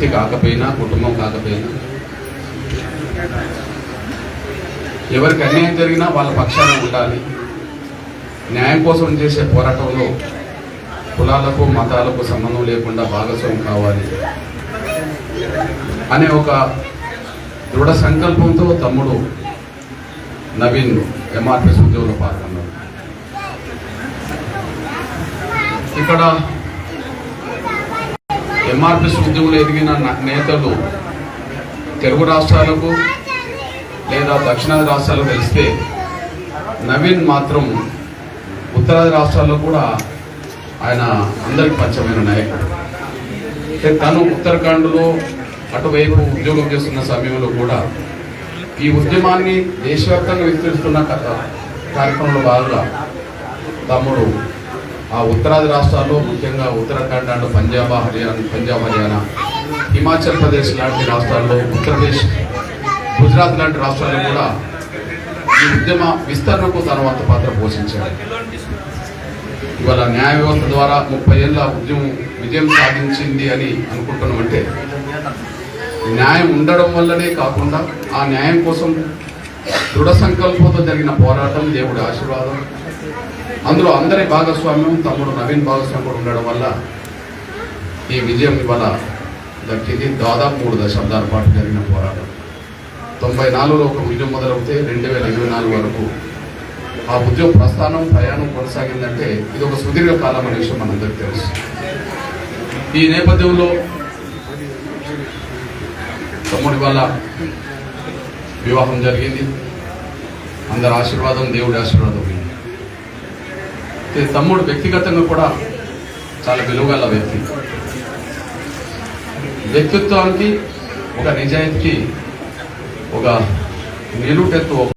కాకపోయినా కుటుంబం కాకపోయినా. ఎవరికి అన్యాయం జరిగినా వాళ్ళ పక్షాన ఉండాలి. న్యాయం కోసం చేసే పోరాటంలో కులాలకు మతాలకు సంబంధం లేకుండా భాగస్వామ్యం కావాలి. అనే ఒక దృఢ సంకల్పంతో తమ్ముడు నవీన్ ఎంఆర్పిఎస్ ఉద్యోగంలో పాల్గొన్నారు ఇక్కడ ఎంఆర్పిఎస్ ఉద్యోగులు ఎదిగిన నేతలు తెలుగు రాష్ట్రాలకు లేదా దక్షిణాది రాష్ట్రాలకు తెలిస్తే నవీన్ మాత్రం ఉత్తరాది రాష్ట్రాల్లో కూడా ఆయన అందరికి పరిచయమైన నాయకుడు. అంటే తను ఉత్తరాఖండ్లో అటువైపు ఉద్యోగం చేస్తున్న సమయంలో కూడా ఈ ఉద్యమాన్ని దేశవ్యాప్తంగా విస్తరిస్తున్న కథ కార్యక్రమంలో భాగంగా తమ్ముడు ఆ ఉత్తరాది రాష్ట్రాల్లో ముఖ్యంగా ఉత్తరాఖండ్ అండ్ పంజాబ్ హర్యానా పంజాబ్ హర్యానా హిమాచల్ ప్రదేశ్ లాంటి రాష్ట్రాల్లో ఉత్తరప్రదేశ్ గుజరాత్ లాంటి రాష్ట్రాల్లో కూడా ఈ ఉద్యమ విస్తరణకు తన వంత పాత్ర పోషించాడు ఇవాళ న్యాయ వ్యవస్థ ద్వారా ముప్పై ఏళ్ళ ఉద్యమం విజయం సాధించింది అని అనుకుంటున్నామంటే న్యాయం ఉండడం వల్లనే కాకుండా ఆ న్యాయం కోసం దృఢ సంకల్పంతో జరిగిన పోరాటం దేవుడి ఆశీర్వాదం. అందులో అందరి భాగస్వామ్యం తమ్ముడు నవీన్ భాగస్వామి కూడా ఉండడం వల్ల ఈ విజయం ఇవాళ దక్కింది. దాదాపు మూడు దశాబ్దాల పాటు జరిగిన పోరాటం. తొంభై నాలుగులో ఒక విజయం మొదలవుతే రెండు వేల ఇరవై నాలుగు వరకు ఆ ఉద్యోగ ప్రస్థానం ప్రయాణం కొనసాగిందంటే ఇది ఒక సుదీర్ఘ కాలం అనే విషయం మనందరికీ తెలుసు. ఈ నేపథ్యంలో తమ్ముడి వల్ల వివాహం జరిగింది. అందరి ఆశీర్వాదం దేవుడి ఆశీర్వాదం తమ్ముడు వ్యక్తిగతంగా కూడా చాలా విలువగల వ్యక్తి. వ్యక్తిత్వానికి ఒక నిజాయితీకి ఒక నిలుటెత్తు